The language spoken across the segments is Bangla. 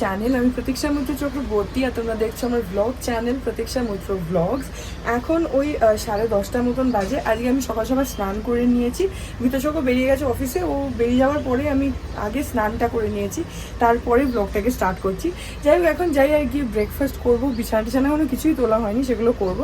চ্যানেল আমি প্রতীক্ষা মৈত্র চক্রবর্তী আর তোমরা দেখছ আমার ব্লগ চ্যানেল প্রতীক্ষা মৈত্র ব্লগস এখন ওই সাড়ে দশটার মতন বাজে। আজকে আমি সকাল সকাল স্নান করে নিয়েছি। মিতচক্র বেরিয়ে গেছে অফিসে ও বেরিয়ে যাওয়ার পরে আমি আগে স্নানটা করে নিয়েছি। তারপরে ব্লগটাকে স্টার্ট করছি। যাই হোক, এখন যাই আর গিয়ে ব্রেকফাস্ট করব। বিছানা টিছানা কোনো কিছুই তোলা হয়নি, সেগুলো করব।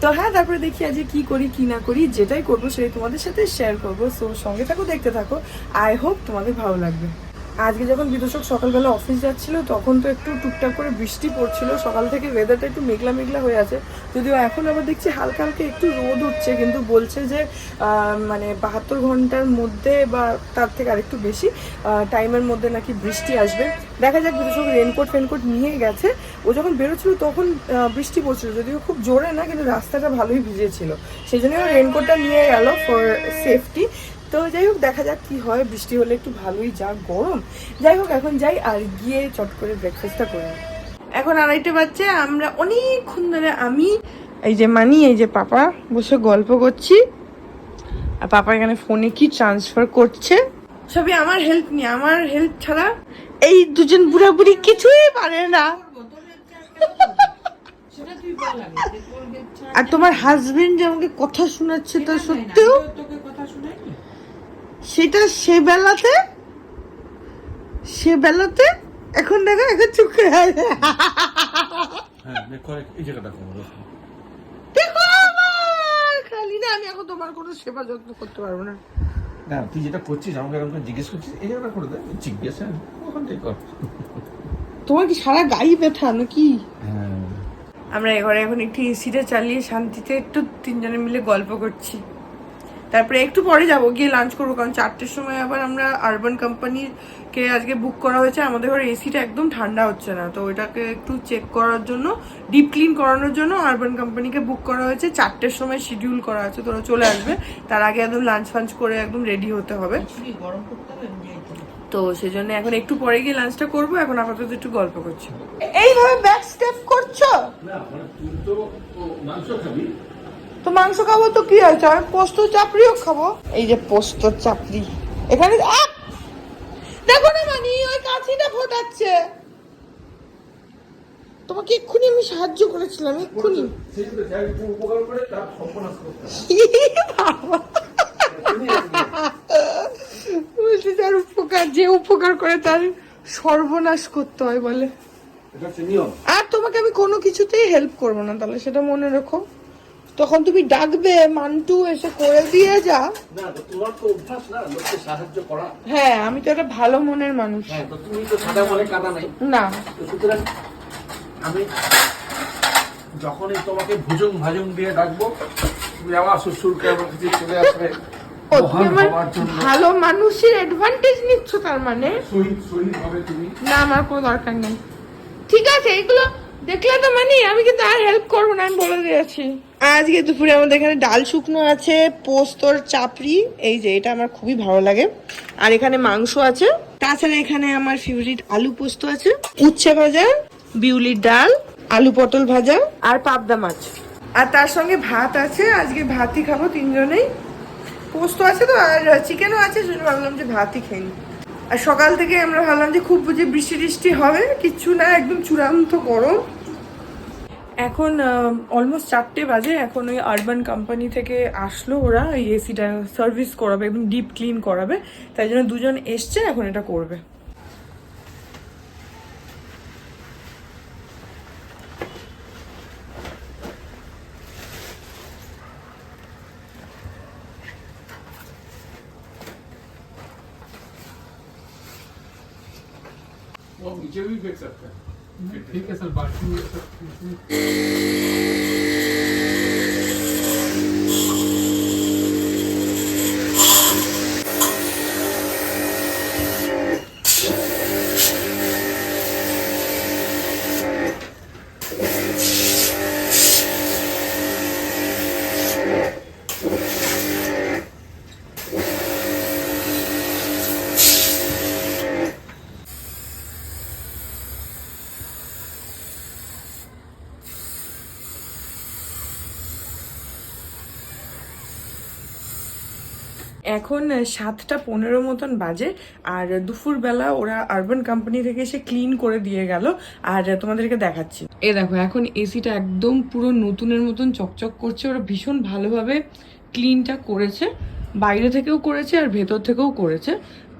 তো হ্যাঁ তারপরে দেখি আজকে কি করি, কি না করি, যেটাই করব সেটাই তোমাদের সাথে শেয়ার করব। সো সঙ্গে থাকো, দেখতে থাকো। আই হোপ তোমাদের ভালো লাগবে। আজকে যখন বিদূষক সকালবেলা অফিস যাচ্ছিল, তখন তো একটু টুকটাক করে বৃষ্টি পড়ছিল। সকাল থেকে ওয়েদারটা একটু মেঘলা মেঘলা হয়ে আছে। যদিও এখন আবার দেখছি হালকা হালকা একটু রোদ উঠছে কিন্তু বলছে যে মানে বাহাত্তর ঘণ্টার মধ্যে বা তার থেকে আরেকটু বেশি টাইমের মধ্যে নাকি বৃষ্টি আসবে। দেখা যাক বিদূষক রেনকোট ফেনকোট নিয়ে গেছে। ও যখন বেরোচ্ছিল তখন বৃষ্টি পড়ছিল। যদিও খুব জোরে না, কিন্তু রাস্তাটা ভালোই ভিজেছিল। সেই জন্য রেনকোটটা নিয়ে গেল ফর সেফটি তো যাই হোক দেখা যাক কি হয়। বৃষ্টি হলে একটু ভালোই যা গরম। যাই হোক এখন যাই আর গিয়ে চট করে ব্রেকফাস্টটা করে। এখন আড়াইটে বাজছে আমরা অনেকক্ষণ ধরে আমি এই যে মানি এই যে পাপা বসে গল্প করছি। আর পাপা এখানে ফোনে কি ট্রান্সফার করছে? সবই আমার হেল্প নিয়ে আমার হেল্প ছাড়া এই দুজন বুড়া বুড়ি কিছুই পারে না। আর তোমার হাজবেন্ড যে আমাকে কথা শোনাচ্ছে তা সত্যিও? সেটা সে বেলাতে সে বেলাতে এখন দেখো এখন চুপ করে হ্যাঁ দেখো এই জায়গাটা দেখো আমার খালি না আমি এখন তোমার কোনো সেবা যত্ন করতে পারব না। না তুই যেটা করছিস আমাকে এরকম জিজ্ঞেস করছিস এই জায়গাটা করে দে জিজ্ঞেস হ্যাঁ ওখানটাই কর। তোমার কি সারা গাই ব্যথা নাকি? হ্যাঁ। আমরা এঘরে এখন একটু এসিটা চালিয়ে শান্তিতে একটু তিনজনে মিলে গল্প করছি। তারপরে একটু পরে যাব গিয়ে লাঞ্চ করব কারণ চারটের সময় আবার আমরা আরবান কোম্পানির কে আজকে বুক করা হয়েছে। আমাদের ঘরে এসিটা একদম ঠান্ডা হচ্ছে না তো ওইটাকে একটু চেক করার জন্য ডিপ ক্লিন করানোর জন্য আরবান কোম্পানিকে বুক করা হয়েছে। চারটের সময় শিডিউল করা আছে তোরা চলে আসবে। তার আগে একদম লাঞ্চ ফাঞ্চ করে একদম রেডি হতে হবে। তো সেজন্য এখন একটু পরে গিয়ে লাঞ্চটা করব এখন আপাতত একটু গল্প করছি। এইভাবে ব্যাক স্টেপ করছ? না মানে তুই তো মাংস খাবি। তো মাংস খাব তো কি হয়েছে আমি পোস্ত চাপড়িও খাব। এই যে পোস্ত চাপড়ি। এখানে দেখো না মানি ওই কাঁচিটা ফোটাচ্ছে। তোমাকে এক্ষুনি আমি সাহায্য করেছিলাম এক্ষুনি! বলছে যার উপকার যে উপকার করে তার সর্বনাশ করতে হয় বলে। আর তোমাকে আমি কোনো কিছুতেই হেল্প করব না তাহলে সেটা মনে রেখো। তখন তুমি ডাকবে মান্টু এসে করে দিয়ে যা। না তোমার তো অভ্যাস না লোককে সাহায্য করা। হ্যাঁ আমি তো একটা ভালো মনের মানুষ। হ্যাঁ তো তুমি তো সাদা মনে কাটা নাই। না। তো সুতরাং আমি যখনই তোমাকে ভুজুং ভাজুং দিয়ে ডাকবো তুমি আবার শ্বশুর আমার কাছে চলে আসবে। আমার জন্য। ভালো মানুষের অ্যাডভান্টেজ নিচ্ছ তার মানে? না আমার কোনো দরকার নেই। ঠিক আছে এগুলো দেখলে তো মানি, আমি কিন্তু আর হেল্প করব না, আমি বলে দিয়েছি। আজকে দুপুরে আমাদের এখানে ডাল শুকনো আছে, পোস্তর চাপড়ি, এই যে এটা আমার খুবই ভালো লাগে। আর এখানে মাংস আছে, তাছাড়া এখানে আমার ফেভারিট আলু পোস্ত আছে, উচ্ছে ভাজা, বিউলির ডাল, আলু পটল ভাজা, আর পাবদা মাছ। আর তার সঙ্গে ভাত আছে, আজকে ভাতই খাব তিনজনেই। পোস্ত আছে তো, আর চিকেনও আছে, সেজন্য ভাবলাম যে ভাতই খেয়ে নিই। আর সকাল থেকে আমরা ভাবলাম যে খুব বুঝে বৃষ্টি টিষ্টি হবে, কিচ্ছু না, একদম চূড়ান্ত গরম। এখন অলমোস্ট চারটে বাজে এখন ওই আরবান কোম্পানি থেকে আসলো ওরা এই এসিটা সার্ভিস করাবে একদম ডিপ ক্লিন করাবে তাই জন্য দুজন এসছে এখন এটা করবে वो नीचे भी फेंक सकते हैं ठीक है सर बाल्टी এখন সাতটা পনেরো মতন বাজে, আর দুপুরবেলা ওরা আরবান কোম্পানি থেকে এসে ক্লিন করে দিয়ে গেল, আর তোমাদেরকে দেখাচ্ছি। এ দেখো, এখন এসিটা একদম পুরো নতুনের মতন চকচক করছে, ওরা ভীষণ ভালোভাবে ক্লিনটা করেছে, বাইরে থেকেও করেছে আর ভেতর থেকেও করেছে।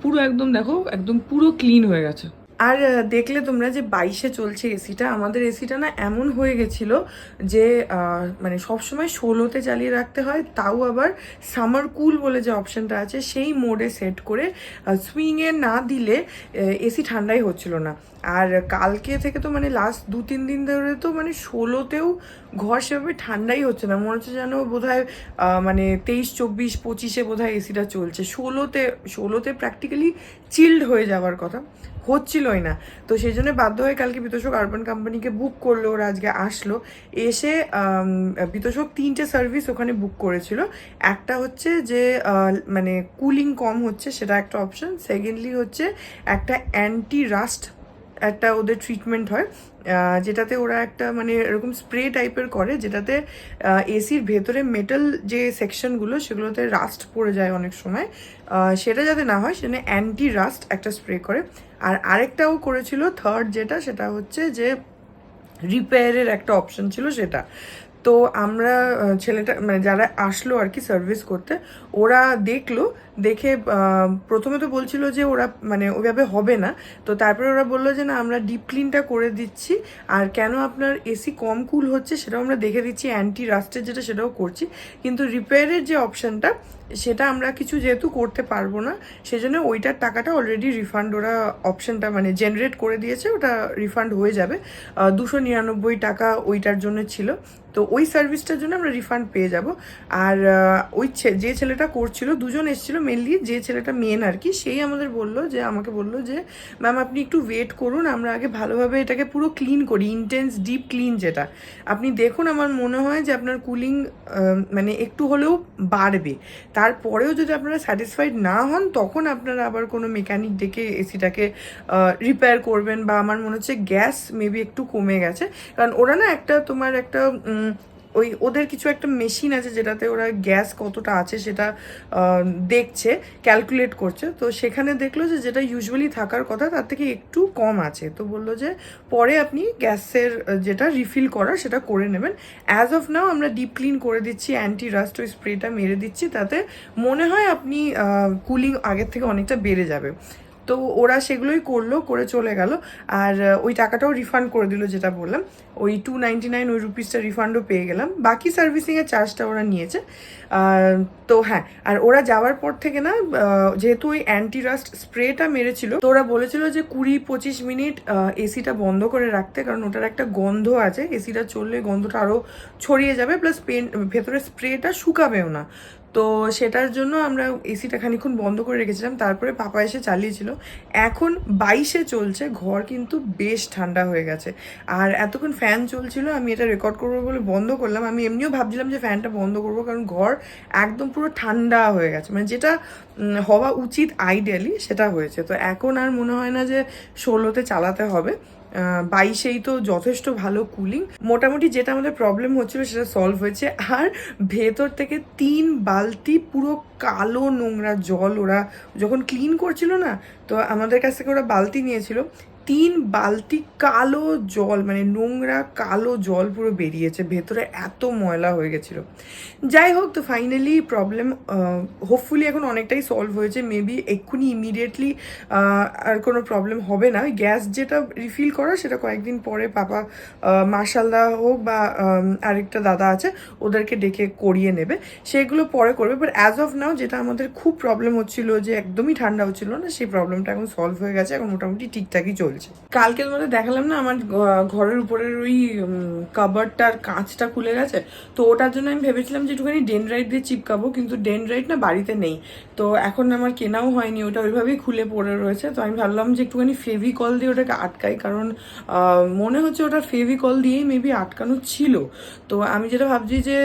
পুরো একদম দেখো, একদম পুরো ক্লিন হয়ে গেছে। আর দেখলে তোমরা যে বাইশে চলছে এসিটা, আমাদের এসিটা না এমন হয়ে গেছিল যে মানে সবসময় ষোলোতে চালিয়ে রাখতে হয়, তাও আবার সামার কুল বলে যে অপশানটা আছে, সেই মোডে সেট করে সুইংয়ে না দিলে এসি ঠান্ডাই হচ্ছিল না। আর কালকে থেকে তো মানে লাস্ট দু, তিন দিন ধরে তো মানে ষোলোতেও ঘর সেভাবে ঠান্ডাই হচ্ছে না। মনে হচ্ছে যেন বোধ হয় মানে তেইশ, চব্বিশ, পঁচিশে বোধ হয় এসিটা চলছে। ষোলোতে ষোলোতে প্র্যাকটিক্যালি চিল্ড হয়ে যাওয়ার কথা। হচ্ছিলই না। তো সেই জন্য বাধ্য হয়ে কালকে বিতোষক আরবান কোম্পানিকে বুক করল, ওরা আজকে আসলো। এসে বিতোষক তিনটে সার্ভিস ওখানে বুক করেছিল। একটা হচ্ছে যে মানে কুলিং কম হচ্ছে, সেটা একটা অপশন সেকেন্ডলি হচ্ছে একটা অ্যান্টি রাস্ট একটা ওদের ট্রিটমেন্ট হয় যেটাতে ওরা একটা মানে এরকম স্প্রে টাইপের করে, যেটাতে এসির ভেতরে মেটাল যে সেকশনগুলো সেগুলোতে রাস্ট পড়ে যায় অনেক সময়। সেটা যাতে না হয় সেখানে অ্যান্টি রাস্ট একটা স্প্রে করে। আর আরেকটাও করেছিল থার্ড যেটা, সেটা হচ্ছে যে রিপেয়ারের একটা অপশন ছিল সেটা। তো আমরা ছেলেটা মানে যারা আসলো আর কি সার্ভিস করতে, ওরা দেখল দেখে প্রথমে তো বলছিল যে ওরা মানে ওইভাবে হবে না। তো তারপরে ওরা বলল যে, না, আমরা ডিপ ক্লিনটা করে দিচ্ছি। আর কেন আপনার এসি কম কুল হচ্ছে, সেটাও আমরা দেখে দিচ্ছি। অ্যান্টি রাস্টের যেটা, সেটাও করছি। কিন্তু রিপেয়ারের যে অপশানটা, সেটা আমরা কিছু যেহেতু করতে পারব না, সেজন্য ওইটার টাকাটা অলরেডি রিফান্ড ওরা অপশানটা মানে জেনারেট করে দিয়েছে। ওটা রিফান্ড হয়ে যাবে। দুশো নিরানব্বই টাকা ওইটার জন্য ছিল। তো ওই সার্ভিসটার জন্য আমরা রিফান্ড পেয়ে যাব। আর ওই যে ছেলেটা করছিল, দুজন এসেছিল মেনলি যে ছেলেটা মেন আর কি, সেই আমাদের বলল যে, আমাকে বলল যে ম্যাম আপনি একটু ওয়েট করুন, আমরা আগে ভালোভাবে এটাকে পুরো ক্লিন করি ইন্টেন্স ডিপ ক্লিন যেটা। আপনি দেখুন, আমার মনে হয় যে আপনার কুলিং মানে একটু হলেও বাড়বে। তারপরেও যদি আপনারা স্যাটিসফাইড না হন, তখন আপনারা আবার কোনো মেকানিক ডেকে এসিটাকে রিপেয়ার করবেন বা আমার মনে হচ্ছে গ্যাস মেবি একটু কমে গেছে। কারণ ওরা না একটা তোমার একটা ওই ওদের কিছু একটা মেশিন আছে যেটাতে ওরা গ্যাস কতটা আছে সেটা দেখছে ক্যালকুলেট করছে। তো সেখানে দেখল যে যেটা ইউজুয়ালি থাকার কথা তার থেকে একটু কম আছে। তো বলল যে পরে আপনি গ্যাসের যেটা রিফিল করার সেটা করে নেবেন। অ্যাজ অফ নাও আমরা ডিপ ক্লিন করে দিচ্ছি অ্যান্টি রাস্ট ওই স্প্রেটা মেরে দিচ্ছি। তাতে মনে হয় আপনি কুলিং আগের থেকে অনেকটা বেড়ে যাবে। তো ওরা সেগুলোই করল, করে চলে গেল। আর ওই টাকাটাও রিফান্ড করে দিল যেটা বললাম। ওই টু নাইনটি নাইন ওই রুপিসটা রিফান্ডও পেয়ে গেলাম। বাকি সার্ভিসিংয়ের চার্জটা ওরা নিয়েছে। তো হ্যাঁ আর ওরা যাওয়ার পর থেকে না যেহেতু ওই অ্যান্টি রাস্ট স্প্রেটা মেরেছিল, তো ওরা বলেছিল যে কুড়ি পঁচিশ মিনিট এসিটা বন্ধ করে রাখতে, কারণ ওটার একটা গন্ধ আছে। এসিটা চললে গন্ধটা আরও ছড়িয়ে যাবে প্লাস পেন ভেতরে স্প্রেটা শুকাবেও না। তো সেটার জন্য আমরা এসিটা খানিক্ষণ বন্ধ করে রেখেছিলাম, তারপরে পাপা এসে চালিয়েছিল। এখন বাইশে চলছে, ঘর কিন্তু বেশ ঠান্ডা হয়ে গেছে। আর এতক্ষণ ফ্যান চলছিল, আমি এটা রেকর্ড করব বলে বন্ধ করলাম। আমি এমনিও ভাবছিলাম যে ফ্যানটা বন্ধ করব, কারণ ঘর একদম পুরো ঠান্ডা হয়ে গেছে। মানে যেটা হওয়া উচিত আইডিয়ালি সেটা হয়েছে। তো এখন আর মনে হয় না যে ষোলোতে চালাতে হবে। বাইশেই তো যথেষ্ট ভালো কুলিং মোটামুটি যেটা আমাদের প্রবলেম হচ্ছিল সেটা সলভ হয়েছে। আর ভেতর থেকে তিন বালতি পুরো কালো নোংরা জল ওরা যখন ক্লিন করছিল না, তো আমাদের কাছ থেকে ওরা বালতি নিয়েছিল। তিন বালতি কালো জল মানে নোংরা কালো জল পুরো বেরিয়েছে, ভেতরে এত ময়লা হয়ে গেছিল। যাই হোক, তো ফাইনালি প্রবলেম হোপফুলি এখন অনেকটাই সলভ হয়েছে মেবি এক্ষুনি ইমিডিয়েটলি আর কোনো প্রবলেম হবে না। গ্যাস যেটা রিফিল করা, সেটা কয়েকদিন পরে পাপা মার্শালদা হোক বা আরেকটা দাদা আছে, ওদেরকে ডেকে করিয়ে নেবে। সেগুলো পরে করবে বাট অ্যাজ অফ নাও যেটা আমাদের খুব প্রবলেম হচ্ছিল যে একদমই ঠান্ডা হচ্ছিল না, সেই প্রবলেমটা এখন সলভ হয়ে গেছে, এখন মোটামুটি ঠিকঠাকই চলছে। কালকে তোমাদের দেখালাম না, আমার ঘরের উপরের ওই কাবারটার কাঁচটা খুলে গেছে। তো ওটার জন্য আমি ভেবেছিলাম যে একটুখানি ডেনরাইট দিয়ে চিপকাবো, কিন্তু ডেনরাইট না বাড়িতে নেই। তো এখন আমার কেনাও হয়নি, ওটা ওইভাবেই খুলে পড়ে রয়েছে। তো আমি ভাবলাম যে একটুখানি ফেভিকল দিয়ে ওটাকে আটকাই, কারণ মনে হচ্ছে ওটা ফেভিকল দিয়েই মেবি আটকানো ছিল। তো আমি যেটা ভাবছি যে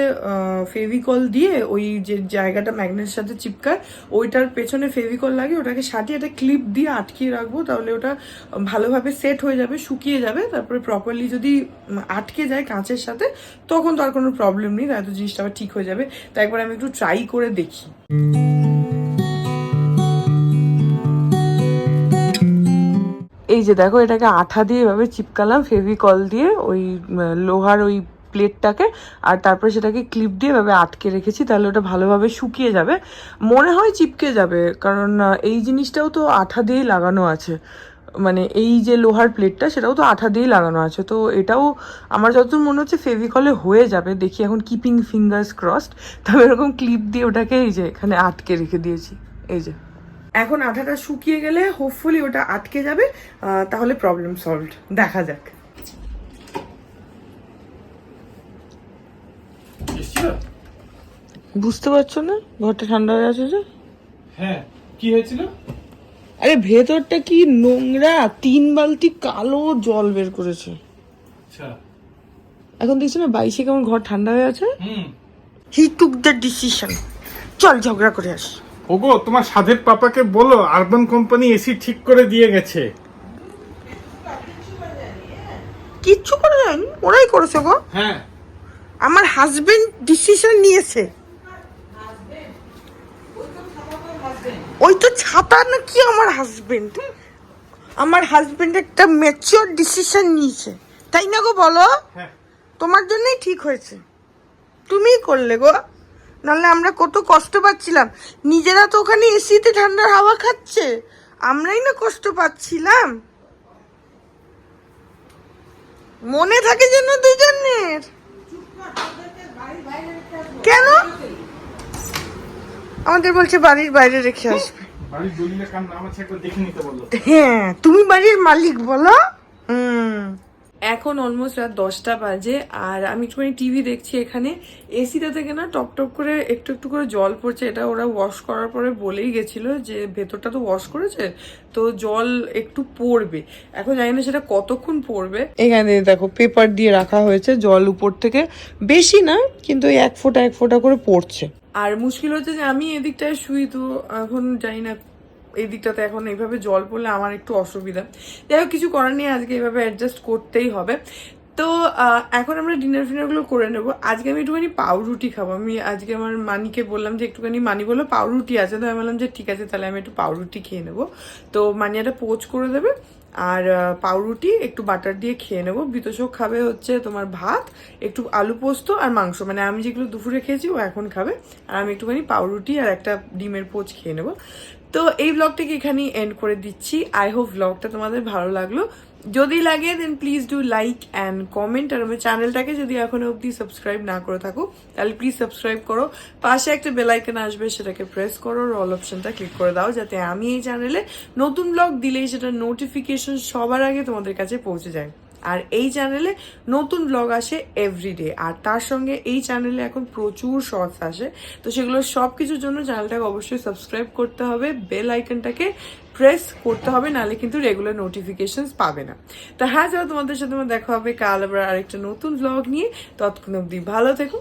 ফেভিকল দিয়ে ওই যে জায়গাটা ম্যাগনেটের সাথে চিপকায়, ওইটার পেছনে ফেভিকল লাগে, ওটাকে সাটিয়ে একটা ক্লিপ দিয়ে আটকিয়ে রাখব, তাহলে ওটা ভালোভাবে সেট হয়ে যাবে, শুকিয়ে যাবে, তারপরে প্রপারলি যদি আটকে যায় কাঁচের সাথে, তখন তো আর কোনো প্রবলেম নেই তাই তো জিনিসটা আবার ঠিক হয়ে যাবে। তাই একবার আমি একটু ট্রাই করে দেখি। এই যে দেখো, এটাকে আঠা দিয়ে এভাবে চিপকালাম, ফেভিকল দিয়ে, ওই লোহার ওই প্লেটটাকে আর তারপরে সেটাকে ক্লিপ দিয়ে এভাবে আটকে রেখেছি, তাহলে ওটা ভালোভাবে শুকিয়ে যাবে। মনে হয় চিপকে যাবে, কারণ এই জিনিসটাও তো আঠা দিয়েই লাগানো আছে। মানে এই যে লোহার প্লেটটা সেটাও তো আঠা দিয়েই লাগানো আছে। তো এটাও আমার যতদূর মনে হচ্ছে ফেভিকলে হয়ে যাবে। দেখি এখন কিপিং ফিঙ্গার্স ক্রসড তবে এরকম ক্লিপ দিয়ে ওটাকে এই যে এখানে আটকে রেখে দিয়েছি। এই যে। এখন আঠাটা শুকিয়ে গেলে হোপফুলি ওটা আটকে যাবে। তাহলে প্রবলেম সলভড দেখা যাক। বুঝতে পারছ না? ঘরটা ঠান্ডা হয়ে আছে যে? হ্যাঁ। কি হয়েছিল? আরে ভেতরটা কি নোংরা? তিন বালতি কালো জল বের করেছে। আচ্ছা। এখন দেখছ না বাইশে কেমন ঘর ঠান্ডা হয়ে আছে? হুম। হি টুক দ্য ডিসিশন চল ঝগড়া করে আস। ওগো তোমার সাধের পাপাকে বলো আরবান কোম্পানি এসি ঠিক করে দিয়ে গেছে। কিচ্ছু করে যায়নি ওরাই করেছে গো। হ্যাঁ। আমার হাজবেন্ড ডিসিশন নিয়েছে। ওই তো ছাতা নাকি আমার হাজবেন্ড আমার হাজবেন্ড একটা ম্যাচিওর ডিসিশন নিয়েছে। তাই না গো বলো? হ্যাঁ। তোমার জন্যই ঠিক হয়েছে। তুমিই করলে গো। নাহলে আমরা কত কষ্ট পাচ্ছিলাম। নিজেরা তো ওখানে এসিতে ঠান্ডার হাওয়া খাচ্ছে। আমরাই না কষ্ট পাচ্ছিলাম। মনে থাকে যেন দুজনের। কেন? আমাদের বলছে বাড়ির বাইরে রেখে আসবে। হ্যাঁ তুমি বাড়ির মালিক বলো। এখন অলমোস্ট রাত দশটা বাজে আর আমি একটুখানি টিভি দেখছি এখানে। এসিটা থেকে না টপ টপ করে একটু একটু করে জল পড়ছে এটা ওরা ওয়াশ করার পরে বলেই গেছিল যে ভেতরটা তো ওয়াশ করেছে তো জল একটু পড়বে। এখন জানি না সেটা কতক্ষণ পড়বে। এখানে দেখো পেপার দিয়ে রাখা হয়েছে জল উপর থেকে। বেশি না কিন্তু ওই এক ফোঁটা এক ফোঁটা করে পড়ছে। আর মুশকিল হচ্ছে যে আমি এদিকটায় শুই তো এখন জানি না এই দিকটাতে এখন এইভাবে জল পড়লে আমার একটু অসুবিধা। যাই হোক, কিছু করার নেই, আজকে এইভাবে অ্যাডজাস্ট করতেই হবে। তো এখন আমরা ডিনার ফিনারগুলো করে নেব। আজকে আমি একটুখানি পাউরুটি খাব। আমি আজকে আমার মানিকে বললাম যে একটুখানি, মানি বলল, পাউরুটি আছে। তো আমি বললাম যে, ঠিক আছে, তাহলে আমি একটু পাউরুটি খেয়ে নেব। তো মানি একটা পোচ করে দেবে। আর পাউরুটি, একটু বাটার দিয়ে খেয়ে নেব। বিতোষক খাবে হচ্ছে তোমার ভাত, একটু আলু পোস্ত আর মাংস। মানে আমি যেগুলো দুপুরে খেয়েছি, ও এখন খাবে। আর আমি একটুখানি পাউরুটি আর একটা ডিমের পোচ খেয়ে নেব। তো এই ব্লগটাকে এখানেই এন্ড করে দিচ্ছি। আই হোপ ব্লগটা তোমাদের ভালো লাগল। যদি লাগে দেন please do like and comment আর আমার চ্যানেলটাকে যদি এখনও অবধি সাবস্ক্রাইব না করে থাকো, তাহলে প্লিজ সাবস্ক্রাইব করো। পাশে একটা বেল আইকন আসবে, সেটাকে প্রেস করো অল অপশনটা ক্লিক করে দাও, যাতে আমি এই চ্যানেলে নতুন ব্লগ দিলেই সেটা নোটিফিকেশন সবার আগে তোমাদের কাছে পৌঁছে যায়। আর এই চ্যানেলে নতুন ব্লগ আসে এভরিডে আর তার সঙ্গে এই চ্যানেলে এখন প্রচুর শর্টস আসে। তো সেগুলো সব কিছুর জন্য চ্যানেলটাকে অবশ্যই সাবস্ক্রাইব করতে হবে। বেল আইকনটাকে প্রেস করতে হবে, নাহলে কিন্তু রেগুলার নোটিফিকেশনস পাবে না। তো হ্যাঁ যারা তোমাদের সাথে দেখা হবে, কাল আবার আরেকটা নতুন ব্লগ নিয়ে, ততক্ষণ অবধি ভালো থেকো।